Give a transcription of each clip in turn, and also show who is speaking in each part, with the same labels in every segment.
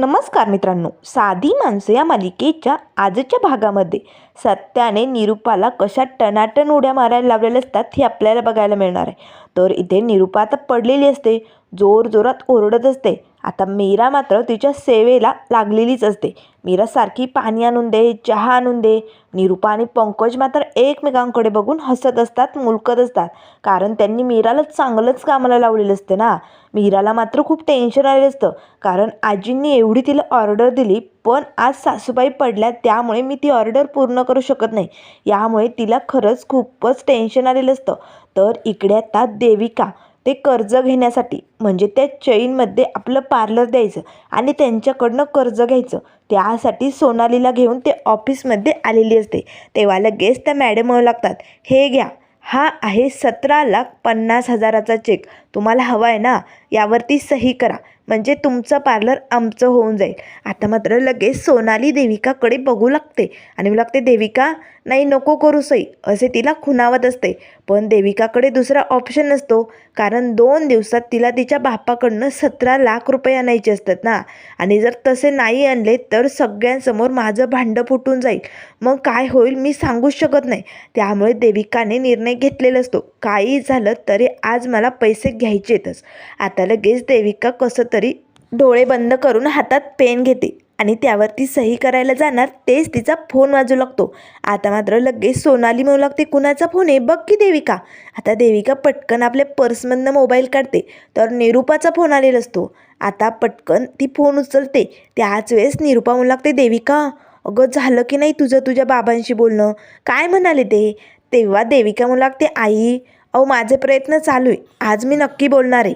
Speaker 1: नमस्कार मित्रांनो. साधी माणसं या मालिकेच्या आजच्या भागामध्ये सत्याने निरूपाला कशा टनाटन उड्या मारायला लावलेल्या असतात हे आपल्याला बघायला मिळणार आहे. तर इथे निरूपा आता पडलेली असते. जोर जोरात ओरडत असते. आता मीरा मात्र तिच्या सेवेला लागलेलीच असते. मीरा सारखी पाणी आणून दे चहा आणून दे. निरूपा आणि पंकज मात्र एकमेकांकडे बघून हसत असतात मुलकत असतात. कारण त्यांनी मीराला चांगलंच कामाला लावलेलं असतं ना. मीराला मात्र खूप टेन्शन आलेलं असतं. कारण आजींनी एवढी तिला ऑर्डर दिली पण आज सासूबाई पडल्या त्यामुळे मी ती ऑर्डर पूर्ण करू शकत नाही. यामुळे तिला खरंच खूपच टेन्शन आलेलं असतं. तर इकडे आता देविका. ते कर्ज घेण्यासाठी म्हणजे त्या चैनमध्ये आपलं पार्लर द्यायचं आणि त्यांच्याकडनं कर्ज घ्यायचं. त्यासाठी सोनालीला घेऊन ते ऑफिसमध्ये आलेली असते. तेव्हा लगेच त्या मॅडम म्हणू लागतात. हे घ्या हा आहे सतरा लाख पन्नास हजाराचा चेक तुम्हाला हवा आहे ना? यावरती सही करा. म्हणजे तुमचं पार्लर आमचं होऊन जाईल. आता मात्र लगेच सोनाली देविकाकडे बघू लागते. आणि लागते देविका नाही नको करू सई असे तिला खुणावत असते. पण देविकाकडे दुसरा ऑप्शन नसतो. कारण दोन दिवसात तिला तिच्या बापाकडनं सतरा लाख रुपये आणायचे असतात ना. आणि जर तसे नाही आणले तर सगळ्यांसमोर माझं भांडं फुटून जाईल. मग काय होईल मी सांगूच शकत नाही. त्यामुळे देविकाने निर्णय घेतलेला असतो. काही झालं तरी आज मला पैसे घ्यायचेतच. आता लगेच देविका कसं तरी डोळे बंद करून हातात पेन घेते. आणि त्यावरती सही करायला जाणार तेच तिचा फोन वाजू लागतो. आता मात्र लगेच सोनाली म्हणू लागते कुणाचा फोन आहे? बघ की देविका. आता देविका पटकन आपल्या पर्समधनं मोबाईल काढते तर निरूपाचा फोन आलेला असतो. आता पटकन ती फोन उचलते. त्याच वेळेस निरूपा म्हणू लागते देविका अगं झालं की नाही तुझं तुझ्या बाबांशी बोलणं? काय म्हणाले ते? तेव्हा देविका म्हणू लागते आई अहो माझे प्रयत्न चालू आहे. आज मी नक्की बोलणार आहे.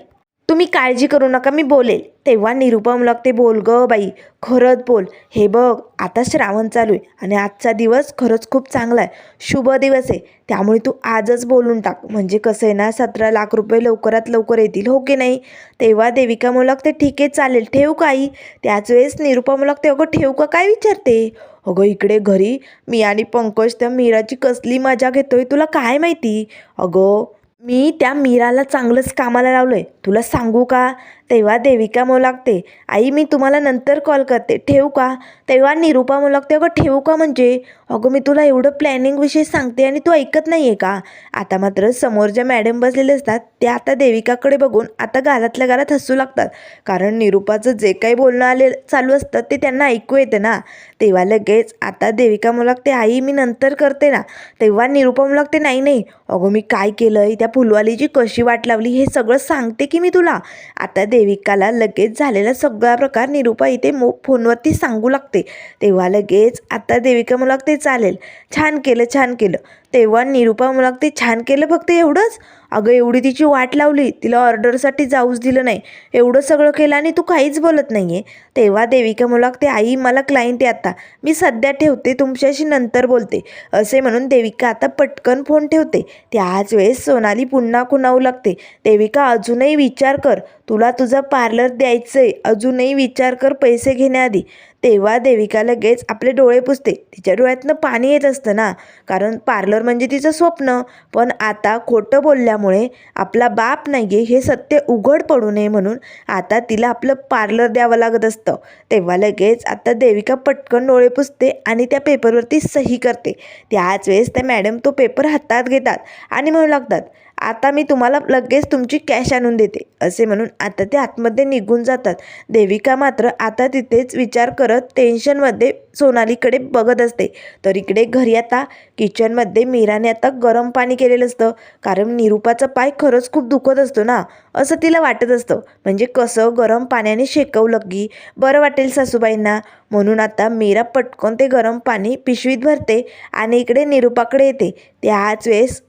Speaker 1: तुम्ही काळजी करू नका मी बोलेल. तेव्हा निरुपम लागते बोल ग बाई खरंच बोल. हे बघ आता श्रावण चालू आहे आणि आजचा दिवस खरंच खूप चांगला आहे. शुभ दिवस आहे. त्यामुळे तू आजच बोलून टाक. म्हणजे कसं आहे ना सतरा लाख रुपये लवकरात लवकर येतील हो की नाही? तेव्हा देविका म्हणू ते ठीक आहे चालेल ठेवू काही त्याच वेळेस निरुपा म्हणू ते अगं ठेवू का? काय विचारते? अगं इकडे घरी मी आणि पंकज त्या मीराची कसली मजा घेतोय तुला काय माहिती? अगं मी त्या मीराला चांगलंच कामाला लावलं आहे तुला सांगू का? तेव्हा देविका मोलागते आई मी तुम्हाला नंतर कॉल करते. ठेवू का? तेव्हा निरूपा मोलागते अगं ठेवू का म्हणजे? अगं मी तुला एवढं प्लॅनिंगविषयी सांगते आणि तू ऐकत नाही आहे का? आता मात्र समोर ज्या मॅडम बसलेले असतात त्या आता देविकाकडे बघून आता गालातल्या गालात हसू लागतात. कारण निरूपाचं जे काही बोलणं आले चालू असतं ते त्यांना ऐकू येतं ना. तेव्हा लगेच आता देविका मुलागते आई मी नंतर करते ना. तेव्हा निरूपा मुलागते नाही नाही. अगं मी काय केलं त्या फुलवालीची कशी वाट लावली? हे सगळं सांगते की मी तुला. आता देविकाला लगेच झालेला सगळा प्रकार निरुपाई इथे मो फोनवरती सांगू लागते. तेव्हा लगेच आता देविका मला ते चालेल. छान केलं छान केलं. तेव्हा निरूपा मुलाक ते छान केलं फक्त एवढंच? अगं एवढी तिची वाट लावली तिला ऑर्डरसाठी जाऊच दिलं नाही. एवढं सगळं केलं आणि तू काहीच बोलत नाही आहे तेव्हा देविका मुलाक ते आई मला क्लायंट आहे आता. मी सध्या ठेवते तुमच्याशी नंतर बोलते. असे म्हणून देविका आता पटकन फोन ठेवते. त्याच वेळेस सोनाली पुन्हा खुणावू लागते. देविका अजूनही विचार कर. तुला तुझं पार्लर द्यायचं आहे अजूनही विचार कर पैसे घेण्याआधी. तेव्हा देविका लगेच आपले डोळे पुसते. तिच्या डोळ्यातनं पाणी येत असतं ना. कारण पार्लर म्हणजे तिचं स्वप्न. पण आता खोटं बोलल्यामुळे आपला बाप नाही आहे हे सत्य उघड पडू नये म्हणून आता तिला आपलं पार्लर द्यावं लागत असतं. तेव्हा लगेच आता देविका पटकन डोळे पुसते आणि त्या पेपरवरती सही करते. त्याच वेळेस त्या मॅडम तो पेपर हातात घेतात आणि म्हणू लागतात आता मी तुम्हाला लगेच तुमची कॅश आणून देते असे म्हणून आता ते आतमध्ये निघून जातात. देविका मात्र आता तिथेच विचार करत टेन्शनमध्ये सोनालीकडे बघत असते. तर इकडे घरी आता किचनमध्ये मीराने आता गरम पाणी केलेलं असतं. कारण निरूपाचा पाय खरंच खूप दुखत असतो ना असं तिला वाटत असतं. म्हणजे कसं गरम पाण्याने शेकवलं की बरं वाटेल सासूबाईंना. म्हणून आता मीरा पटकन ते गरम पाणी पिशवीत भरते आणि इकडे निरूपाकडे येते. त्याच वेळेस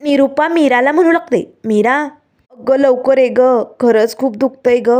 Speaker 1: निरूपा मीराला म्हणू लागते. मीरा अगं लवकर ये ग. खरंच खूप दुखतंय ग.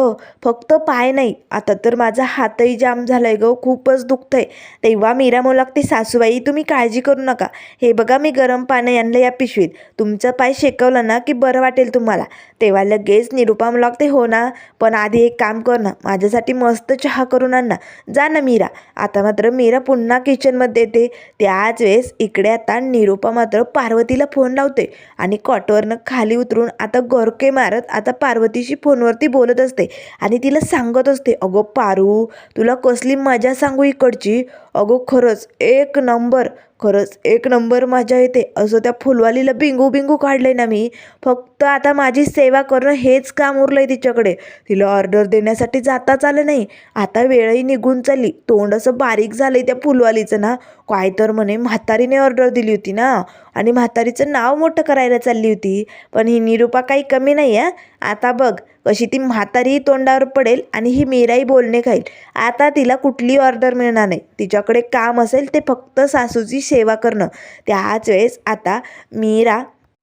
Speaker 1: फक्त पाय नाही. आता तर माझा हातही जाम झालाय ग. खूपच दुखतंय. तेव्हा मीरा म्हणू लागते सासूबाई तुम्ही काळजी करू नका. हे बघा मी गरम पाणी आणलं या पिशवीत. तुमचं पाय शेकवलं ना की बरं वाटेल तुम्हाला. तेव्हा लगेच निरूपा म्हणू लागते हो ना पण आधी एक काम कर ना. माझ्यासाठी मस्त चहा करून आण ना. जा ना मीरा. आता मात्र मीरा पुन्हा किचनमध्ये येते. त्याच वेळेस इकडे आता निरूपा मात्र पार्वतीला फोन लावते आणि कॉटवरनं खाली उतरून आता गोरके गरके मारत आता पार्वतीशी फोनवरती बोलत असते आणि तिला सांगत असते अगो पारू तुला कसली मजा सांगू इकडची? अगो खरंच एक नंबर खरंच एक नंबर मजा येते. असं त्या फुलवालीला बिंगू बिंगू काढलंय ना मी. फक्त आता माझी सेवा करणं हेच काम उरलंय तिच्याकडे. तिला ऑर्डर देण्यासाठी जाताच आलं नाही. आता वेळही निघून चालली. तोंड असं बारीक झालंय त्या फुलवालीचं ना. काय तर म्हणे म्हातारीने ऑर्डर दिली होती ना. आणि म्हातारीचं नाव मोठं करायला चालली होती. पण ही निरूपा काही कमी नाही आहे आता बघ कशी ती म्हातारीही तोंडावर पडेल आणि ही मीराही बोलणे खाईल. आता तिला कुठली ऑर्डर मिळणार नाही. तिच्याकडे काम असेल ते फक्त सासूची सेवा करणं. त्याच वेळेस आता मीरा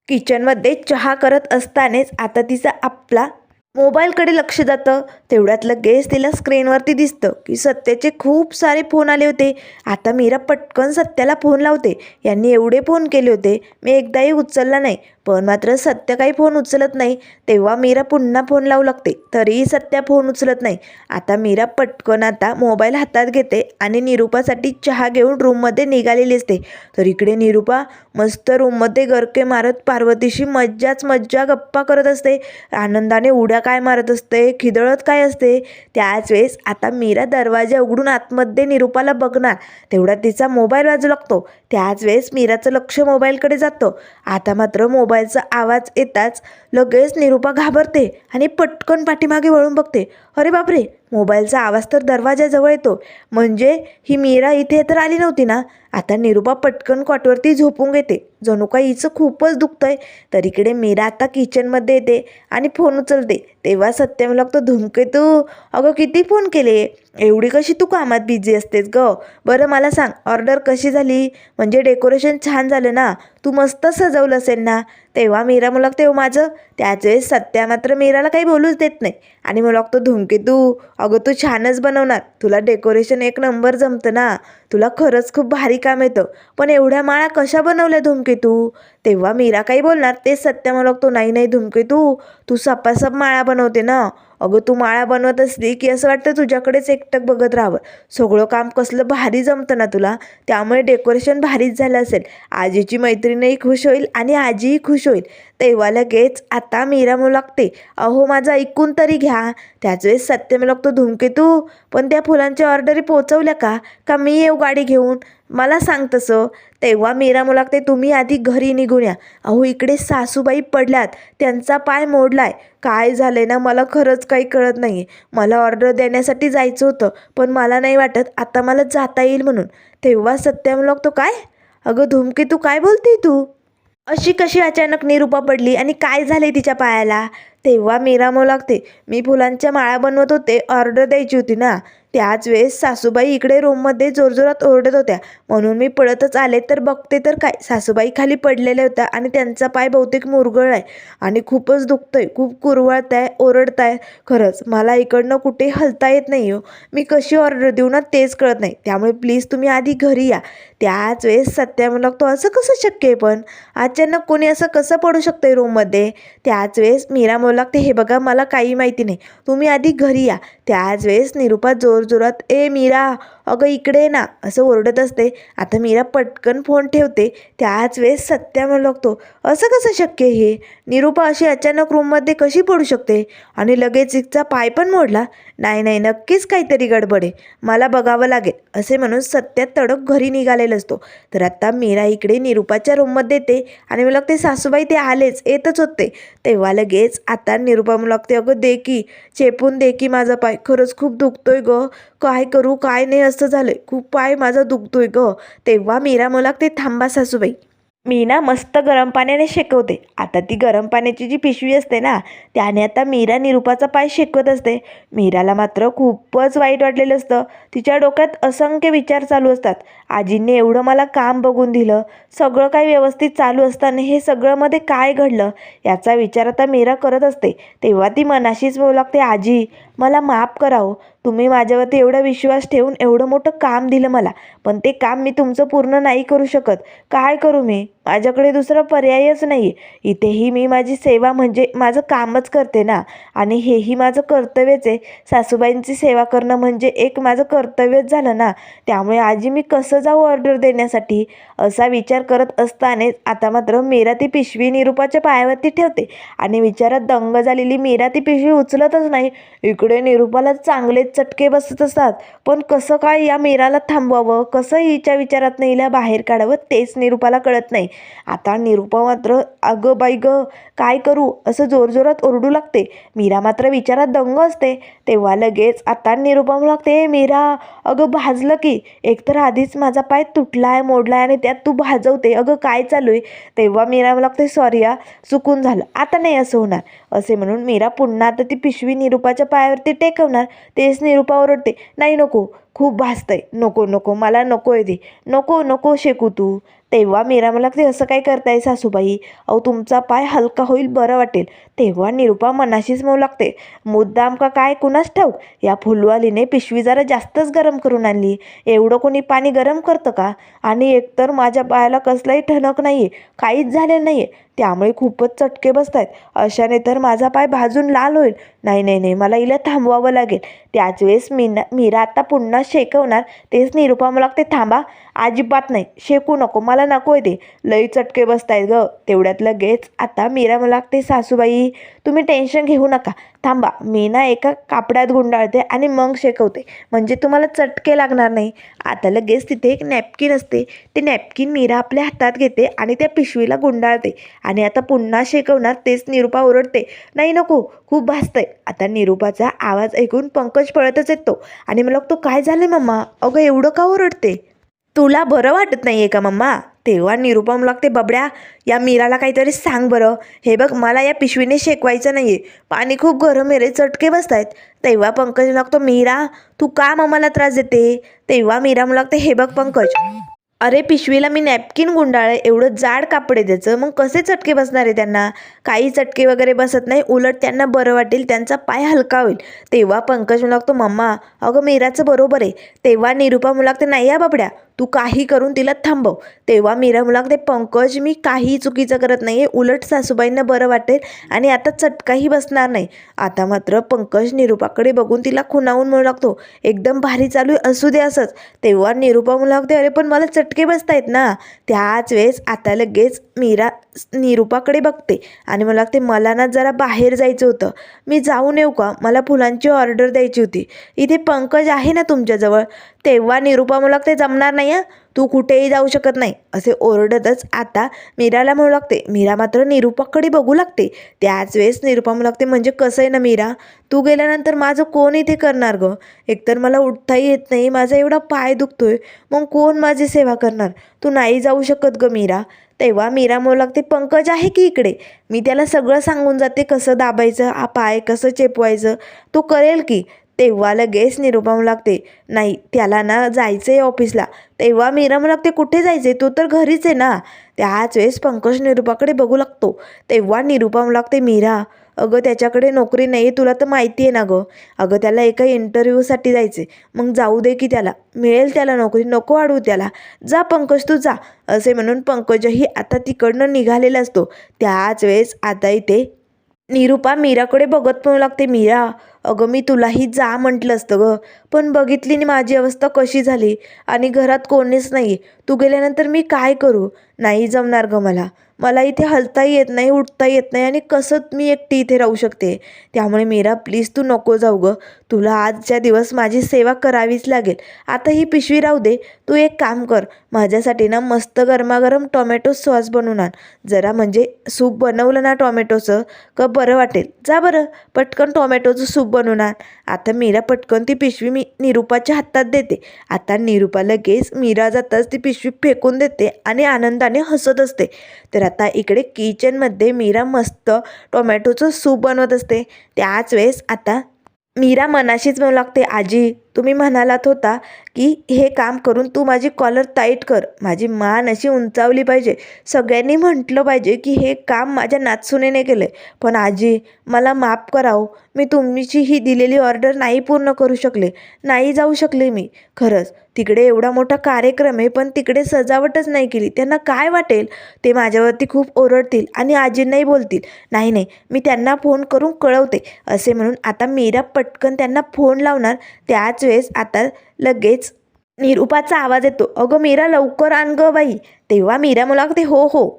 Speaker 1: किचनमध्ये चहा करत असतानाच आता तिचा आपला मोबाईलकडे लक्ष जातं. तेवढ्यात लगेच तिला स्क्रीनवरती दिसतं की सत्याचे खूप सारे फोन आले होते. आता मीरा पटकन सत्याला फोन लावते. यांनी एवढे फोन केले होते. मी एकदाही उचलला नाही. पण मात्र सत्य काही फोन उचलत नाही. तेव्हा मीरा पुन्हा फोन लावू लागते. तरीही सत्या फोन उचलत नाही. आता मीरा पटकन आता मोबाईल हातात घेते आणि निरूपासाठी चहा घेऊन रूममध्ये निघालेली असते. तर इकडे निरूपा मस्त रूममध्ये गरके मारत पार्वतीशी मज्जाच मज्जा गप्पा करत असते. आनंदाने उड्या काय मारत असते खिदळत काय असते त्याच वेळेस आता मीरा दरवाजा उघडून आतमध्ये निरूपाला बघणार. तेवढा तिचा मोबाईल वाजू लागतो. त्याच वेळेस मीराचं लक्ष मोबाईलकडे जातं. आता मात्र मोबाईल मोबाईलचा आवाज येताच लगेच निरूपा घाबरते आणि पटकन पाठीमागे वळून बघते. अरे बापरे मोबाईलचा आवाज तर दरवाजाजवळ येतो. म्हणजे ही मीरा इथे तर आली नव्हती ना? आता निरूपा पटकन कॉटवरती झोपून घेते. जणू का हिचं खूपच दुखतंय. तर इकडे मीरा आता किचनमध्ये येते आणि फोन उचलते. तेव्हा सत्यम लागतो धुमकेतू अगं किती फोन केले? एवढी कशी तू कामात बिझी असतेस ग? बरं मला सांग ऑर्डर कशी झाली? म्हणजे डेकोरेशन छान झालं ना? तू मस्त सजवलं असेल ना? तेव्हा मीरा मुलग तेव्हा माझं त्याच वेळेस सत्या मात्र मीराला काही बोलूच देत नाही. आणि मला तो धुमकेतू अगं तू छानच बनवणार. तुला डेकोरेशन एक नंबर जमतं ना. तुला खरंच खूप भारी काम येतं. पण एवढ्या माळा कशा बनवल्या धुमकेतू तेव्हा मीरा काही बोलणार ते सत्या मला तो नाही नाही धुमकेतू तू सपासप माळा बनवते ना. अगं तू माळा बनवत असली की असं वाटतं तुझ्याकडेच एकटक बघत राहावं. सगळं काम कसलं भारी जमतं ना तुला? त्यामुळे डेकोरेशन भारीच झालं असेल. आजीची मैत्रीणही खुश होईल आणि आजीही खुश होईल. तेव्हा लगेच आता मीरा म्हणू लागते. अहो माझं ऐकून तरी घ्या. त्याच वेळेस सत्य मला लागतो धुमकेतू पण त्या फुलांच्या ऑर्डरी पोचवल्या का? का मी येऊ गाडी घेऊन? मला सांग तसं. तेव्हा मीरा लागते तुम्ही आधी घरी निघून या. अहो इकडे सासूबाई पडल्यात. त्यांचा पाय मोडलाय. काय झालंय ना मला खरंच काही कळत नाही मला ऑर्डर देण्यासाठी जायचं होतं पण मला नाही वाटत आता मला जाता येईल म्हणून. तेव्हा सत्या मला लागतो काय? अगं धुमके तू काय बोलते तू? अशी कशी अचानक निरूपा पडली आणि काय झाले तिच्या पायाला? तेव्हा मीरा लागते मी फुलांच्या माळा बनवत होते ऑर्डर द्यायची होती ना. त्याच वेळेस सासूबाई इकडे रूममध्ये जोरजोरात ओरडत होत्या. म्हणून मी पळतच आले तर बघते तर काय. सासूबाई खाली पडलेल्या होत्या आणि त्यांचा पाय बहुतेक मुरगळ आहे आणि खूपच दुखतंय. खूप कुरवळत आहे ओरडत आहे खरंच मला इकडनं कुठे हलता येत नाही हो. मी कशी ऑर्डर देऊ ना तेच कळत नाही. त्यामुळे प्लीज तुम्ही आधी घरी या. त्याच वेळेस सत्या म्हणतो लागतो असं कसं शक्य आहे पण? अचानक कोणी असं कसं पडू शकतंय रूममध्ये त्याच वेळेस मीरा म्हणू लागते हे बघा मला काही माहिती नाही. तुम्ही आधी घरी या. त्याच वेळेस निरूपा जोरजोरात ए मीरा अगं इकडे ये ना असं ओरडत असते. आता मीरा पटकन फोन ठेवते. त्याच वेळेस सत्या म्हणू लागतो असं कसं शक्य हे? निरूपा अशी अचानक रूममध्ये कशी पडू शकते? आणि लगेच तिचा पाय पण मोडला? नाही नाही नक्कीच काहीतरी गडबड आहे. मला बघावं लागेल असे म्हणून सत्या तडक घरी निघालेला असतो. तर आता मीरा इकडे निरूपाच्या रूममध्ये येते आणि मला लागते सासूबाई ते आलेच येतच होते. तेव्हा लगेच आता निरूपा मला लागते अगं दे की चेपून दे की माझा पाय. खरंच खूप दुखतोय ग. काय करू काय नाही कसं झालं आहे खूप पाय माझा दुखतोय ग. तेव्हा मीरा मला ते थांबा सासूबाई. मी ना मस्त गरम पाण्याने शेकवते. आता ती गरम पाण्याची जी पिशवी असते ना त्याने आता मीरा निरूपाचा पाय शेकवत असते. मीराला मात्र खूपच वाईट वाटलेलं असतं. तिच्या डोक्यात असंख्य विचार चालू असतात. आजींनी एवढं मला काम बघून दिलं. सगळं काही व्यवस्थित चालू असताना हे सगळं मध्ये काय घडलं याचा विचार आता मीरा करत असते. तेव्हा ती मनाशीच बोलू लागते आजी मला माफ करावं. तुम्ही माझ्यावरती एवढा विश्वास ठेवून एवढं मोठं काम दिलं मला. पण ते काम मी तुमचं पूर्ण नाही करू शकत. काय करू मी? माझ्याकडे दुसरा पर्यायच नाही. आहे इथेही मी माझी सेवा म्हणजे माझं कामच करते ना. आणि हेही माझं कर्तव्यच आहे. सासूबाईंची सेवा करणं म्हणजे एक माझं कर्तव्यच झालं ना. त्यामुळे आजी मी कसं जाऊ ऑर्डर देण्यासाठी? असा विचार करत असतानाच आता मात्र मीरा ती पिशवी निरूपाच्या पायावरती ठेवते. आणि विचारात दंग झालेली मीरा ती पिशवी उचलतच नाही. इकडे निरूपाला चांगलेच चटके बसत असतात. पण कसं काय या मीराला थांबवावं? कसं हिच्या विचारात हिला बाहेर काढावं? तेच निरूपाला कळत नाही. आता निरूपा मात्र अगं बाई ग काय करू? असं जोरजोरात ओरडू लागते. मीरा मात्र विचारात दंग असते. तेव्हा लगेच आता निरूपा लागते मीरा अगं भाजलं की. एकतर आधीच माझा पाय तुटला आहे मोडला आहे आणि त्यात तू भाजवते. अगं काय चालू आहे? तेव्हा मीरा लागते सॉरी या चुकून झालं. आता नाही असं होणार. असे म्हणून मीरा पुन्हा आता ती पिशवी निरूपाच्या पायावरती टेकवणार. तेच निरूपा ओरडते नाही नको खूप भासतंय. नको नको मला नको आहे ते. नको नको शेकू तू. तेव्हा मीरा मला ते असं काय करताय सासूबाई? अहो तुमचा पाय हलका होईल बरं वाटेल. तेव्हा निरूपा मनाशीच मऊ लागते मुद्दाम का काय कुणास ठाऊक? या फुलवालीने पिशवी जरा जास्तच गरम करून आणली. एवढं कोणी पाणी गरम करतं का? आणि एकतर माझ्या पायाला कसलाही ठणक नाही आहे काहीच झालेलं नाही आहे त्यामुळे खूपच चटके बसत आहेत अशाने तर माझा पाय भाजून लाल होईल. नाही नाही नाही मला हिला थांबवावं लागेल. त्याच वेळेस मीना मीरा आता पुन्हा शेकवणार. तेच निरूपा मला ते थांबा अजिबात नाही शेकू नको मला नको आहे ते लई चटके बसत आहेत ग. तेवढ्यात लगेच आता मीरा मला ते सासूबाई तुम्ही टेन्शन घेऊ नका. थांबा मी ना एका कापडात गुंडाळते आणि मग शेकवते. म्हणजे तुम्हाला चटके लागणार नाही. आता लगेच तिथे एक नॅपकिन असते. ते नॅपकिन मीरा आपल्या हातात घेते आणि त्या पिशवीला गुंडाळते. आणि आता पुन्हा शेकवणार तेच निरूपा ओरडते. नाही नको खूप भासतंय. आता निरूपाचा आवाज ऐकून पंकज पळतच येतो. आणि मला तो काय झालं मम्मा अगं एवढं का ओरडते? तुला बरं वाटत नाही आहे का मम्मा तेव्हा निरुपम लागते बबड्या या मीराला काहीतरी सांग बरं. हे बघ मला या पिशवीने शेकवायचं नाही आहे पाणी खूप गरम आहे रे चटके बसत आहेत तेव्हा पंकज लागतो मीरा तू का आम्हाला त्रास देते? तेव्हा मीरा मला लागते हे बघ पंकज. अरे पिशवीला मी नॅपकिन गुंडाळे एवढं जाड कापड आहे त्याचं मग कसे चटके बसणार आहे त्यांना? काही चटके वगैरे बसत नाही उलट त्यांना बरं वाटेल त्यांचा पाय हलका होईल. तेव्हा पंकज म्हणू लागतो मम्मा अगं मीराचं बरोबर आहे. तेव्हा निरूपा म्हणू लागते नाही या बाबड्या तू काही करून तिला थांबव. तेव्हा मीरा म्हणू लागते पंकज मी काही चुकीचं करत नाही आहे उलट सासूबाईंना बरं वाटेल आणि आता चटकाही बसणार नाही. आता मात्र पंकज निरूपाकडे बघून तिला खुणावून म्हणू लागतो एकदम भारी चालू आहे असू दे असंच. तेव्हा निरूपा म्हणू लागते अरे पण मला चटके बसतायत ना? त्याच वेळेस आता लगेच मीरा निरूपाकडे बघते. आणि मला लागते मला ना जरा बाहेर जायचं होतं. मी जाऊन येऊ का? मला फुलांची ऑर्डर द्यायची होती. इथे पंकज आहे ना तुमच्याजवळ? तेव्हा निरूपा मला लागते जमणार नाही हां? तू कुठेही जाऊ शकत नाही. असे ओरडतच आता मीराला म्हणू लागते. मीरा मात्र निरूपाकडे बघू लागते. त्याच वेळेस निरूपा म्हणू लागते म्हणजे कसं आहे ना मीरा? तू गेल्यानंतर माझं कोण इथे करणार गं? एकतर मला उठताही येत नाही. माझा एवढा पाय दुखतोय. मग कोण माझी सेवा करणार? तू नाही जाऊ शकत गं मीरा. तेव्हा मीरा म्हणू लागते पंकज आहे की इकडे? मी त्याला सगळं सांगून जाते कसं दाबायचं हा पाय कसं चेपवायचं? तो करेल की? तेव्हा लगेच निरुपा म्हणू लागते नाही त्याला ना जायचं आहे ऑफिसला. तेव्हा मीरा म्हणू लागते कुठे जायचं आहे तो तर घरीच आहे ना. त्याच वेळेस पंकज निरूपाकडे बघू लागतो. तेव्हा निरुपा म्हणू लागते मीरा अगं त्याच्याकडे नोकरी नाही तुला तर माहिती आहे ना गं. अगं त्याला एका इंटरव्ह्यूसाठी जायचे मग जाऊ दे की त्याला. मिळेल त्याला नोकरी नको अडवू त्याला. जा पंकज तू जा असे म्हणून पंकजही आता तिकडनं निघालेला असतो. त्याच वेळेस आता इथे निरूपा मीराकडे बघत म्हणू लागते. मीरा अगं मी तुलाही जा म्हटलं असतं गं. पण बघितली नी माझी अवस्था कशी झाली? आणि घरात कोणीच नाही तू गेल्यानंतर मी काय करू? नाही जमणार गं मला. मला इथे हलताही येत नाही उठता येत नाही आणि कसं मी एकटी इथे राहू शकते? त्यामुळे मीरा प्लीज तू नको जाऊ गं. तुला आजच्या दिवस माझी सेवा करावीच लागेल. आता ही पिशवी राहू दे. तू एक काम कर. माझ्यासाठी ना मस्त गरमागरम टोमॅटो सॉस बनवून आण. जरा म्हणजे सूप बनवलं ना टोमॅटोचं का बरं वाटेल? जा बरं पटकन टोमॅटोचं सूप बनवून आण. आता मीरा पटकन ती पिशवी मी निरूपाच्या हातात देते. आता निरूपा लगेच मीरा जाताच ती पिशवी फेकून देते आणि आनंदाने हसत असते. तर आता इकडे किचनमध्ये मीरा मस्त टोमॅटोचं सूप बनवत असते. त्याच वेळेस आता मीरा मनाशीच म्हणू लागते आजी तुम्ही म्हणालात होता की हे काम करून तू माझी कॉलर टाईट कर. माझी मान अशी उंचावली पाहिजे. सगळ्यांनी म्हटलं पाहिजे की हे काम माझ्या नाचसुनेने केलं पण आजी मला माफ करावं. मी तुमची ही दिलेली ऑर्डर नाही पूर्ण करू शकले. नाही जाऊ शकले मी. खरंच तिकडे एवढा मोठा कार्यक्रम आहे पण तिकडे सजावटच नाही केली. त्यांना काय वाटेल? ते माझ्यावरती खूप ओरडतील आणि आजींनाही बोलतील. नाही नाही मी त्यांना फोन करून कळवते असे म्हणून आता मीरा पटकन त्यांना फोन लावणार. त्याच वेळेस आता लगेच निरूपाचा आवाज येतो. अगं मीरा लवकर आण गं बाई. तेव्हा मीरा मला ते हो हो.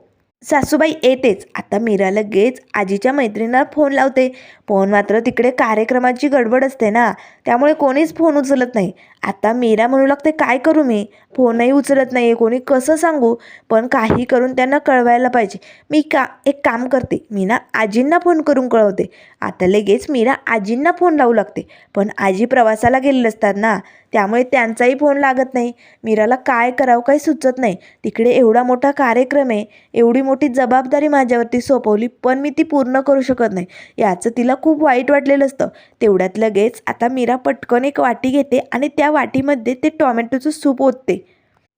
Speaker 1: सासूबाई येतेच. आता मीरा लगेच आजीच्या मैत्रिणीला फोन लावते. फोन मात्र तिकडे कार्यक्रमाची गडबड असते ना त्यामुळे कोणीच फोन उचलत नाही. आता मीरा म्हणू लागते काय करू मी? फोनही उचलत नाही आहे कोणी कसं सांगू? पण काही करून त्यांना कळवायला पाहिजे. मी का एक काम करते. मी ना आजींना फोन करून कळवते. आता लगेच मीरा आजींना फोन लावू लागते. पण आजी प्रवासाला गेलेले असतात ना त्यामुळे त्यांचाही फोन लागत नाही. मीराला काय करावं काही सुचत नाही. तिकडे एवढा मोठा कार्यक्रम आहे. एवढी मोठी जबाबदारी माझ्यावरती सोपवली पण मी ती पूर्ण करू शकत नाही. याचं तिला खूप वाईट वाटलेलं असतं. तेवढ्यात लगेच आता मीरा पटकन एक वाटी घेते आणि त्या वाटीमध्ये ते टॉमॅटोचं सूप ओतते.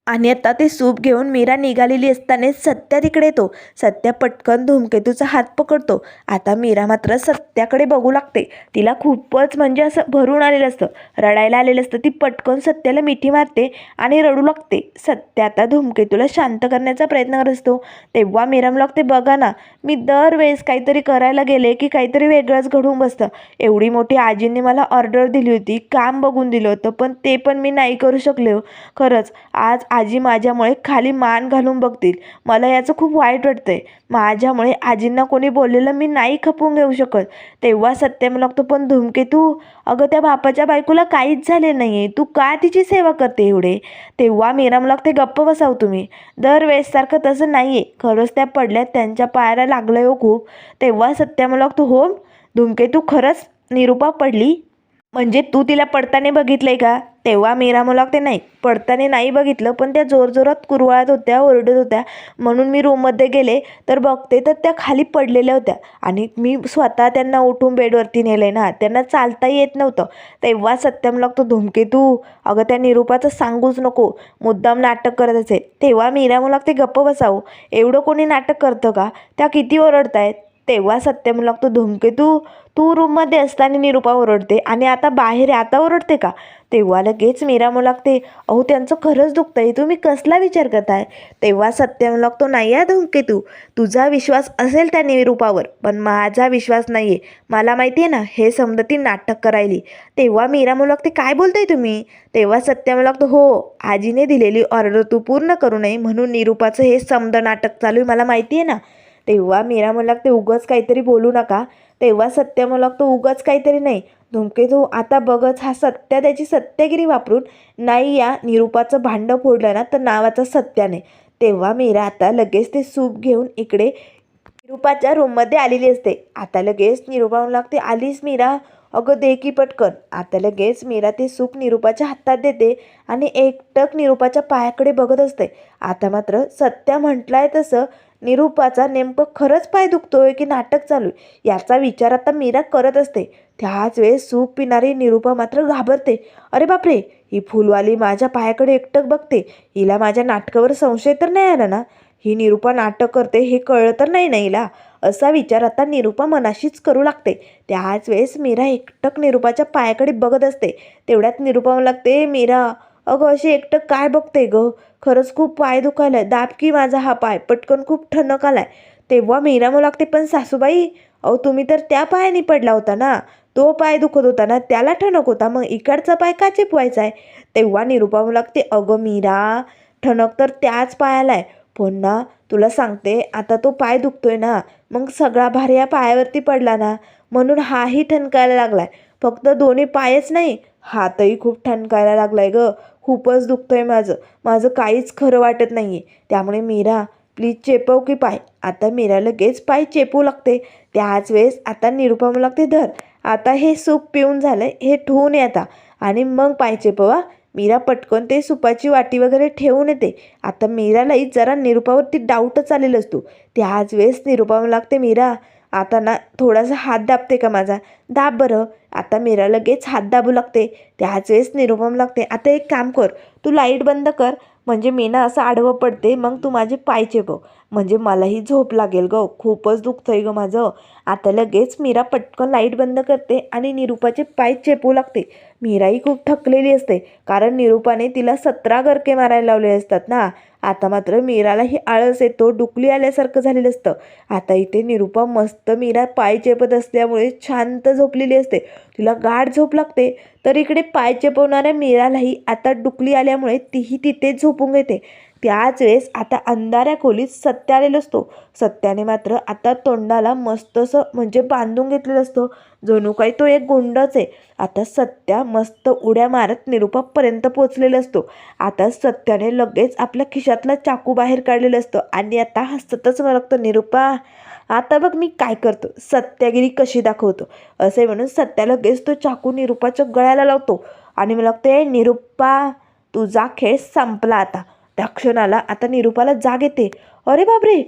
Speaker 1: आणि आता ते सूप घेऊन मीरा निघालेली असताना सत्या तिकडे येतो. सत्या पटकन धूमकेतूचा हात पकडतो. आता मीरा मात्र सत्याकडे बघू लागते. तिला खूपच म्हणजे असं भरून आलेलं असतं. रडायला आलेलं असतं. ती पटकन सत्याला मिठी मारते आणि रडू लागते. सत्या आता धूमकेतूला शांत करण्याचा प्रयत्न करत असतो. तेव्हा मीरा लागते बघा ना मी दरवेळेस काहीतरी करायला गेले की काहीतरी वेगळंच घडून बसतं. एवढी मोठी आजींनी मला ऑर्डर दिली होती काम बघून दिलं होतं पण ते पण मी नाही करू शकले हो. खरंच आज आजी माझ्यामुळे खाली मान घालून बघतील. मला याचं खूप वाईट वाटतंय. माझ्यामुळे आजींना कोणी बोललेलं मी नाही खपून घेऊ शकत. तेव्हा सत्य मला लागतो पण धुमकेतू अगं त्या बापाच्या बायकोला काहीच झाले नाही आहे तू का तिची सेवा करते एवढे? तेव्हा मीरा मला लागते गप्प बसाव तुम्ही. दरवेळेससारखं तसं नाही आहे खरंच त्या पडल्यात त्यांच्या पायाला लागलं हो खूप. तेव्हा सत्य मला लागतो हो धुमकेतू खरंच निरूपा पडली? म्हणजे तू तिला पडताना बघितलंय का? तेव्हा मीरा मला लागते नाही. पडताना नाही बघितलं पण त्या जोरजोरात कुरवाळत होत्या ओरडत होत्या. म्हणून मी रूममध्ये गेले तर बघते तर त्या खाली पडलेल्या होत्या. आणि मी स्वतः त्यांना उठून बेडवरती नेलं ना त्यांना चालता येत नव्हतं. तेव्हा सत्यम लागतो धुमके तू अगं त्या निरूपाचं सांगूच नको मुद्दाम नाटक करत असेल. तेव्हा मीरा मला लागते गप्प बसावं एवढं कोणी नाटक करतं का? त्या किती ओरडतायत. तेव्हा सत्यम लागतो धुमके तू तू रूममध्ये असताना निरूपा ओरडते. आणि आता बाहेर आता ओरडते का? तेव्हा लगेच मीरा मुलागते अहो त्यांचं खरंच दुखतंय. तुम्ही कसला विचार करताय? तेव्हा सत्यम लागतो नाही आहे धुमके तू. तुझा विश्वास असेल त्या निरूपावर पण माझा विश्वास नाही आहे मला माहिती आहे ना हे समजा ती नाटक करायली. तेव्हा मीरा मुलागते काय बोलताय तुम्ही? तेव्हा सत्य लागतो हो आजीने दिलेली ऑर्डर तू पूर्ण करू नये. म्हणून निरूपाचं हे समद नाटक चालू आहे. मला माहिती आहे ना तेव्हा मीरा म्हणू ते उगंच काहीतरी बोलू नका. तेव्हा सत्य म्हणू लागतो उगाच काहीतरी नाही. धुमकेतू आता बघच हा सत्य त्याची सत्यगिरी वापरून नाही या निरूपाचं भांडं फोडलं ना तर नावाचा सत्याने. तेव्हा मीरा आता लगेच ते सूप घेऊन इकडे निरूपाच्या रूममध्ये आलेली असते. आता लगेच निरूपा म्हणू लागते आलीच मीरा. अगं दे की पटकन. आता लगेच मीरा ते सूप निरूपाच्या हातात देते आणि एकटक निरूपाच्या पायाकडे बघत असते. आता मात्र सत्या म्हटलाय तसं निरूपाचा नेमकं खरंच पाय दुखतोय की नाटक चालू आहे? याचा विचार आता मीरा करत असते. त्याच वेळेस सूप पिणारी निरूपा मात्र घाबरते. अरे बापरे ही फुलवाली माझ्या पायाकडे एकटक बघते. हिला माझ्या नाटकावर संशय तर नाही आला ना? ही निरूपा नाटक करते हे कळलं तर नाही ना हिला? असा विचार आता निरूपा मनाशीच करू लागते. त्याच वेळेस मीरा एकटक निरूपाच्या पायाकडे बघत असते. तेवढ्यात निरूपा लागते मीरा अगं अशी एकटं काय बघते ग? खरंच खूप पाय दुखायलाय. दाब की माझा हा पाय? पटकन खूप ठणक आलाय. तेव्हा मीरा म्हणू लागते पण सासूबाई अहो तुम्ही तर त्या पायाने पडला होता ना? तो पाय दुखत होता ना? त्याला ठणक होता. मग इकडचा पाय का चिपवायचा आहे तेव्हा निरूपा लागते अगं मीरा ठणक तर त्याच पायाला आहे पण ना तुला सांगते आता तो पाय दुखतोय ना? मग सगळा भार या पायावरती पडला ना? म्हणून हाही ठणकायला लागलाय. फक्त दोन्ही पायच नाही हातही खूप ठणकायला लागलाय ग. खूपच दुखतंय माझं. माझं काहीच खरं वाटत नाही आहे त्यामुळे मीरा प्लीज चेपव की पाय. आता मीरा लगेच पाय चेपू लागते. त्याच वेळेस आता निरुपम लागते धर आता हे सूप पिऊन झालं हे ठेवून ये आता. आणि मग पाय चेपवा. मीरा पटकन ते सुपाची वाटी वगैरे ठेवून येते. आता मीरालाही जरा निरुपावरती डाऊटच आलेला असतो त्याच वेळेस निरुपम लागते मीरा आता ना थोडासा हात दाबते का माझा? दाब बरं. आता मीरा लगेच हात दाबू लागते. त्याच वेळेस निरुपम लागते. आता एक काम कर. तू लाइट बंद कर. म्हणजे मी ना असं आडवं पडते. मग तू माझे पाय चेपव. म्हणजे मलाही झोप लागेल ग. खूपच दुःखतं आहे गं माझं. आता लगेच मीरा पटकन लाइट बंद करते आणि निरुपाचे पाय चेपू लागते. मीराही खूप थकलेली असते कारण निरुपाने तिला सतरा गरके मारायला लावले असतात ना. आता मात्र मीरालाही आळस येतो डुकली आल्यासारखं झालेलं असतं. आता इथे निरुपा मस्त मीरा पाय चेपत असल्यामुळे शांत झोपलेली असते. तिला गाढ झोप लागते तर इकडे पाय चेपवणाऱ्या मीरालाही आता डुकली आल्यामुळे तीही तिथे झोपून घेते. त्याच वेळेस आता अंधाऱ्या खोलीत सत्या आलेलो असतो. सत्याने मात्र आता तोंडाला मस्तसं म्हणजे बांधून घेतलेलं असतं. जणू काही तो एक गुंडच आहे. आता सत्या मस्त उड्या मारत निरुपापर्यंत पोचलेला असतो. आता सत्याने लगेच आपल्या खिशातला चाकू बाहेर काढलेलं असतं आणि आता हसतच म्हणतो निरुपा आता बघ मी काय करतो? सत्यागिरी कशी दाखवतो? असे म्हणून सत्या लगेच तो चाकू निरुपाच्या गळ्याला लावतो आणि मला लागतं निरुप्पा तुझा खेळ संपला आता. त्या क्षणाला आता निरुपाला जाग येते. अरे बापरे!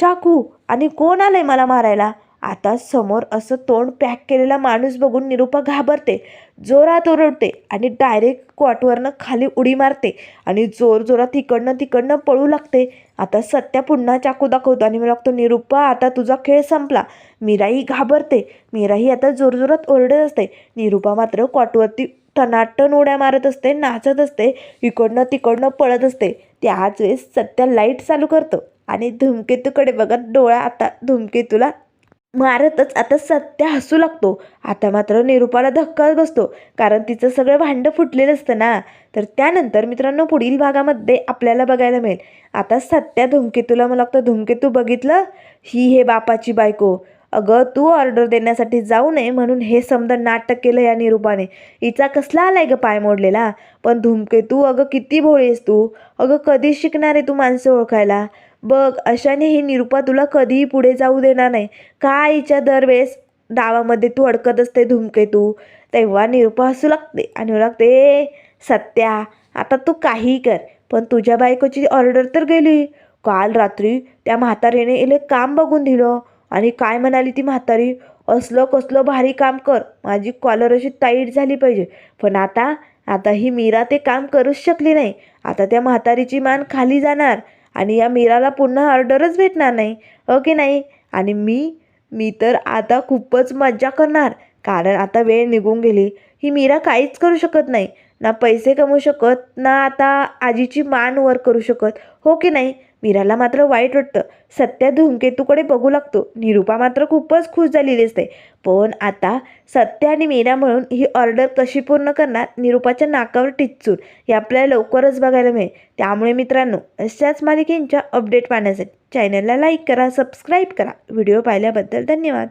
Speaker 1: चाकू! आणि कोण आलंय मला मारायला? आता समोर असं तोंड पॅक केलेला माणूस बघून निरुपा घाबरते. जोरात ओरडते आणि डायरेक्ट क्वाटवरनं खाली उडी मारते आणि जोर जोरात इकडनं तिकडनं पळू लागते. आता सत्या पुन्हा चाकू दाखवतो आणि मला लागतो निरुपा आता तुझा खेळ संपला. मीराही घाबरते. मीराही आता जोरजोरात ओरडत असते. निरुपा मात्र क्वाटवरती टनाटन उड्या मारत असते नाचत असते. इकडनं तिकडनं पळत असते. त्याच वेळेस सत्या लाइट चालू करतो. आणि धूमकेतूकडे बघत डोळा आता धूमकेतूला मारतच आता सत्या हसू लागतो. आता मात्र निरूपाला धक्काच बसतो. कारण तिचं सगळं भांडं फुटलेलं असतं ना. तर त्यानंतर मित्रांनो पुढील भागामध्ये आपल्याला बघायला मिळेल. आता सत्या धूमकेतूला मला लागतं धूमकेतू बघितलं? ही हे बापाची बायको. अगं तू ऑर्डर देण्यासाठी जाऊ नये म्हणून हे समजा नाटक केलं या निरूपाने. हिचा कसला आलाय ग पाय मोडलेला? पण धुमके तू अगं किती भोळी आहेस तू? अगं कधी शिकणार आहे तू माणसं ओळखायला? बघ अशाने ही निरूपा तुला कधीही पुढे जाऊ देणार नाही. का हिच्या दरवेळेस डावामध्ये तू अडकत असते धुमके तू? तेव्हा निरूपा हसू लागते आणि लागते सत्या आता तू काहीही कर. पण तुझ्या बायकोची ऑर्डर तर गेली. काल रात्री त्या म्हातारीने इले काम बघून दिलं. आणि काय म्हणाली ती म्हातारी? असलं कसलं भारी काम कर. माझी कॉलर अशी टाईट झाली पाहिजे. पण आता आता ही मीरा ते काम करूच शकली नाही. आता त्या म्हातारीची मान खाली जाणार आणि या मीराला पुन्हा ऑर्डरच भेटणार नाही. हो की नाही? आणि मी मी तर आता खूपच मज्जा करणार. कारण आता वेळ निघून गेली. ही मीरा काहीच करू शकत नाही. ना पैसे कमवू शकत ना आता आजीची मान वर करू शकत. हो की नाही? मीराला मात्र वाईट वाटतं. सत्या धूमकेतूकडे बघू लागतो. निरूपा मात्र खूपच खुश झालेली असते. पण आता सत्य आणि मीरा म्हणून ही ऑर्डर कशी पूर्ण करणार निरूपाच्या नाकावर टिचून हे आपल्याला लवकरच बघायला मिळेल. त्यामुळे मित्रांनो अशाच मालिकेंच्या अपडेट पाहण्यासाठी चॅनलला लाईक करा सबस्क्राईब करा. व्हिडिओ पाहिल्याबद्दल धन्यवाद.